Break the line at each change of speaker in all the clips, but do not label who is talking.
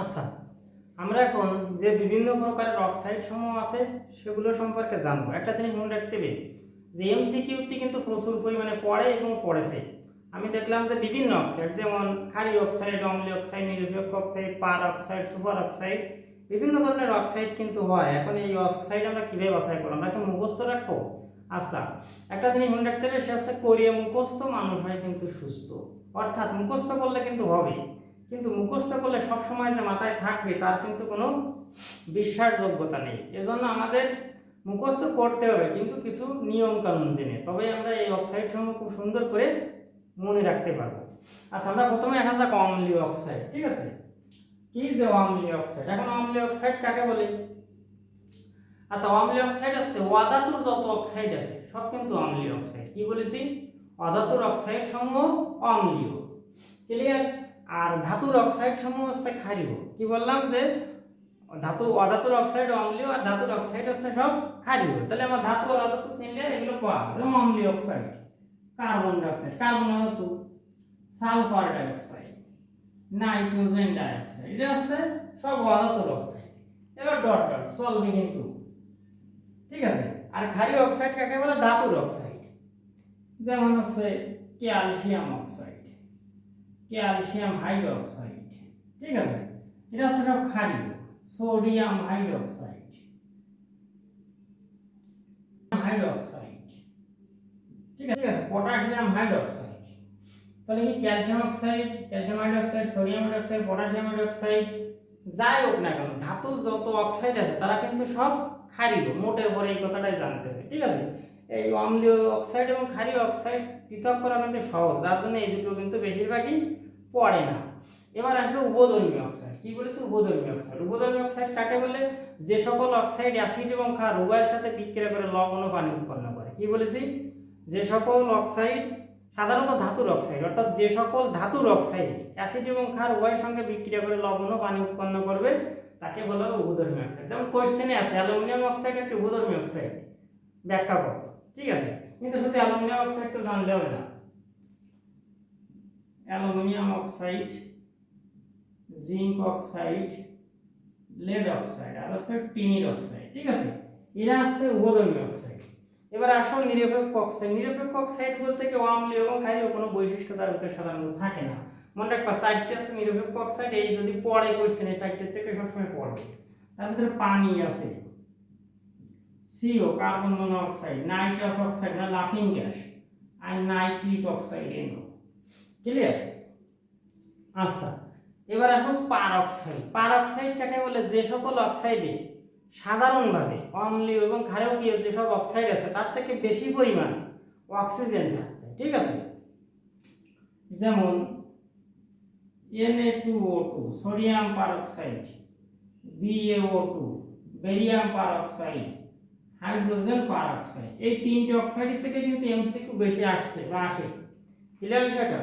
আচ্ছা আমরা এখন যে বিভিন্ন প্রকারের অক্সাইড সমূহ আছে, সেগুলো সম্পর্কে জানব। একটা জিনিস মনে রাখতে হবে, যে এমসিকিউটি কিন্তু প্রচুর পরিমাণে পড়ে এবং পড়েছে। আমি দেখলাম যে বিভিন্ন অক্সাইড যেমন ক্ষারীয় অক্সাইড অম্লীয় অক্সাইড নিরপেক্ষ oxide peroxide super oxide বিভিন্ন ধরনের অক্সাইড কিন্তু হয়। এখন এই অক্সাইড আমরা কীভাবে বাছাই করব? আমরা কি মুখস্থ রাখব? আচ্ছা একটা জিনিস মনে রাখতে হবে, সে হচ্ছে কোরিয়া মুখস্থ, মানুষ হয় কিন্তু সুস্থ। অর্থাৎ মুখস্থ করলে কিন্তু হবে। কিন্তু মুখস্থ করলে সবসময় যে মাথায় থাকবে, তার কিন্তু কোনো বিশ্বাসযোগ্যতা নেই। এজন্য আমাদের মুখস্থ করতে হবে, কিন্তু কিছু নিয়ম কানুন জেনে। তবে আমরা এই অক্সাইড সমূহ খুব সুন্দর করে মনে রাখতে পারব। আচ্ছা আমরা প্রথমে দেখা যাক অম্লীয় অক্সাইড ঠিক আছে? কি যে অম্লীয় অক্সাইড এখন অম্লীয় অক্সাইড কাকে বলে? আচ্ছা অম্লীয় অক্সাইড আছে, অধাতুর যত অক্সাইড আছে, সব কিন্তু অম্লীয় অক্সাইড কি বলেছি? অধাতুর অক্সাইড সমূহ অম্লীয়। ধাতুর অক্সাইড সমূহ হচ্ছে ক্ষারীয় কি বললাম যে, ধাতু, অধাতুর অক্সাইড অম্লীয় আর ধাতুর অক্সাইড হচ্ছে সব ক্ষারীয় তাহলে আমার ধাতু আর অধাতু চিনলে এগুলো পাওয়া গেল অম্লীয় অক্সাইড কার্বন ডাইঅক্সাইড কার্বন অধাতু সালফার ডাইঅক্সাইড নাইট্রোজেন ডাইঅক্সাইড এটা হচ্ছে সব অধাতুর অক্সাইড এবার ডট ডট সলভে কিন্তু। ঠিক আছে? আর ক্ষারীয় অক্সাইড কাকে বলে? ধাতুর অক্সাইড যেমন হচ্ছে ক্যালসিয়াম অক্সাইড ক্যালসিয়াম হাইড্রোক্সাইড, ঠিক আছে? এটা হচ্ছে সব ক্ষারীয়, সোডিয়াম হাইড্রোক্সাইড। হাইড্রোক্সাইড, ঠিক আছে? ঠিক আছে, পটাশিয়াম হাইড্রোক্সাইড। তাহলে কি calcium oxide, calcium hydroxide, sodium hydroxide, potassium hydroxide? যাই হোক না কেন, ধাতু যত অক্সাইড আছে, তারা কিন্তু সব ক্ষারীয়, মোটের পরে এই কথাটাই জানতে হবে, ঠিক আছে? এই অম্লীয় অক্সাইড এবং ক্ষারীয় অক্সাইড পৃথক করা কিন্তু সহজ, যার জন্য এই দুটো কিন্তু বেশিরভাগই পড়ে না। এবার আসলে উভধর্মী অক্সাইড কি বলেছে উভধর্মী অক্সাইড উভধর্মী অক্সাইড কাকে বলে? যে সকল অক্সাইড অ্যাসিড এবং ক্ষার উভয়ের সাথে বিক্রিয়া করে লবণ ও পানি উৎপন্ন করে। কি বলেছি? যে সকল অক্সাইড সাধারণত ধাতুর অক্সাইড অর্থাৎ যে সকল ধাতুর অক্সাইড অ্যাসিড এবং ক্ষার উভয়ের সঙ্গে বিক্রিয়া করে লবণ ও পানি উৎপন্ন করবে, তাকে বলা হবে উভধর্মী অক্সাইড যেমন কোশ্চেনে আছে, অ্যালুমিনিয়াম অক্সাইড একটি উভধর্মী অক্সাইড ব্যাখ্যা করো। ঠিক আছে। কিন্তু শুধু অ্যালুমিনিয়াম অক্সাইড তো জানলে হবে না। Aluminium oxide, zinc oxide, lead oxide, আর হচ্ছে টিনির অক্সাইড, ঠিক আছে? এরা হচ্ছে উভধর্মী অক্সাইড। এবার আসল নিরপেক্ষ অক্সাইড। নিরপেক্ষ অক্সাইড বলতে কি অম্লীয় এবং ক্ষারীয় কোনো বৈশিষ্ট্য তার ভিতরে সাধারণত থাকে না। মনে রাখবা সাইডটা হচ্ছে নিরপেক্ষ অক্সাইড, এই যদি পড়ে কোশ্চেন এই সাইডটার থেকে সবসময় পড়বে তার ভিতরে পানি আছে। C O carbon monoxide nitrous oxide না লাফিং গ্যাস আর nitric oxide N O clear আচ্ছা এবার আসুন পার অক্সাইড পার অক্সাইড কাকে বলে? যে সকল অক্সাইডে সাধারণভাবে অম্লীয় এবং ক্ষারকীয় যেসব অক্সাইড আছে, তার থেকে বেশি পরিমাণ অক্সিজেন থাকবে, ঠিক আছে? যেমন Na2O2 sodium peroxide BaO2 barium peroxide hydrogen peroxide. এই তিনটে অক্সাইড থেকে কিন্তু এমসিকিউ বেশি আসছে বা আসে। ক্লিয়ার বিষয়টা?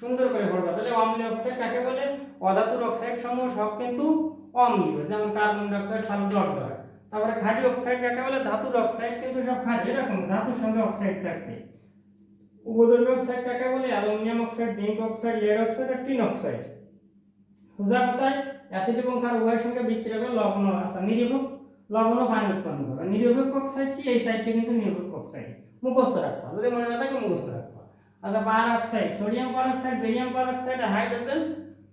সুন্দর করে পড়বা তাহলে অম্লীয় অক্সাইড কাকে বলে? অধাতুর অক্সাইড সমূহ সব কিন্তু অম্লীয়, যেমন কার্বন ডাইঅক্সাইড, সালফার ডাই তারপরে ক্ষারীয় অক্সাইড কাকে বলে? ধাতুর অক্সাইড কিন্তু সব ক্ষারীয়। এরকম ধাতুর সঙ্গে অক্সাইড থাকবে। উভধর্মী অক্সাইড কাকে বলে? Aluminium oxide, zinc oxide, lead oxide আর টিন অক্সাইড। সোজা কথায়? অ্যাসিড এবং ক্ষার উভয়ের সঙ্গে বিক্রিয়া করে লবণ আচ্ছা নিরপেক্ষ লবণ ও পানি উৎপন্ন করবে নিরপেক্ষ অক্সাইড কি? এই সাইডটা কিন্তু নিরপেক্ষ অক্সাইড মুখস্থ রাখবা যদি মনে না থাকে, মুখস্থ রাখবা আচ্ছা peroxide sodium peroxide barium peroxide hydrogen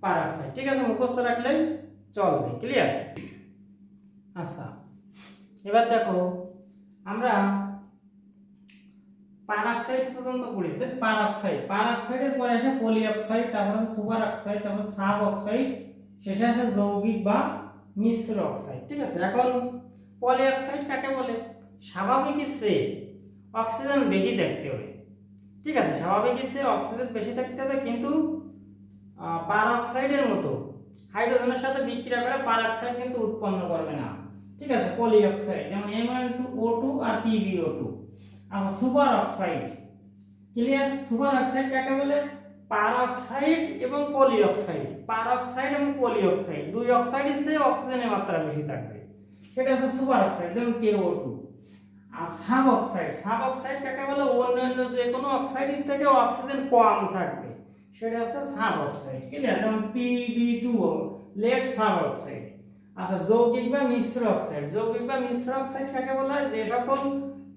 peroxide ঠিক আছে, মুখস্থ রাখলে চলবে। ক্লিয়ার আচ্ছা এবার দেখো, আমরা পার অক্সাইড পর্যন্ত পড়েছি পার অক্সাইড পার আসে পলি অক্সাইড তারপর আছে সুপার অক্সাইড তারপর সাব অক্সাইড শেষে আসে যৌগিক বা মিশ্র অক্সাইড ঠিক আছে, এখন পলি অক্সাইড কাকে বলে? স্বাভাবিক সে অক্সিজেন বেশি দেখতে হবে। ঠিক আছে, স্বাভাবিক সে অক্সিজেন বেশি থাকতে হবে, কিন্তু পার অক্সাইডের মতো হাইড্রোজেনের সাথে বিক্রিয়া করে পার অক্সাইড কিন্তু উৎপন্ন করবে না। ঠিক আছে পলিঅক্সাইড যেমন এম টু ও টু আর পিবিও টু আচ্ছা superoxide, clear? Superoxide কাকে বলে? পার অক্সাইড এবং পলি অক্সাইড। পার অক্সাইড এবং পলিঅক্সাইড দুই অক্সাইডের চেয়ে অক্সিজেনের মাত্রা বেশি থাকবে। সেটা হচ্ছে সুপার অক্সাইড, যেমন কে ও টু আর সাব অক্সাইড সাব অক্সাইড কাকে বলে? অন্যান্য যে কোনো অক্সাইডের থেকে অক্সিজেন কম থাকবে। সেটা হচ্ছে সাব অক্সাইড ক্লিয়ার যেমন P B two O lead suboxide আচ্ছা যৌগিক বা মিশ্র অক্সাইড। যৌগিক বা মিশ্র অক্সাইড কাকে বলা হয়? যে সকল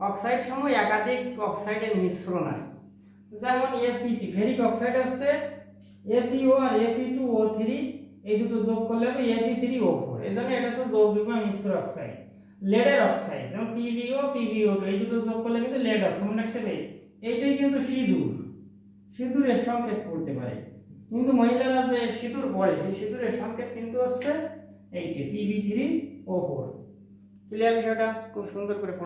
অক্সাইড সময় একাধিক অক্সাইডের মিশ্রণ হয়। যেমন এফইটি ফেরিক অক্সাইড হচ্ছে এফইও আর এফই টু ও থ্রি এই দুটো যোগ করলে হবে এফই থ্রি ও ফোর এই জন্য এটা হচ্ছে যৌগিক বা মিশ্র অক্সাইড লেডের অক্সাইড যেমন পিবিও টু এই দুটো যোগ করলে কিন্তু লেড অক্সাইড মনে রাখতে হবে, এইটাই কিন্তু সিঁদুর। সিঁদুরের সংকেত পড়তে পারে। কিন্তু মহিলারা যে সিঁদুর পরে, সেই সিঁদুরের সংকেত কিন্তু হচ্ছে এইটি P B three O four clear বিষয়টা? খুব সুন্দর করে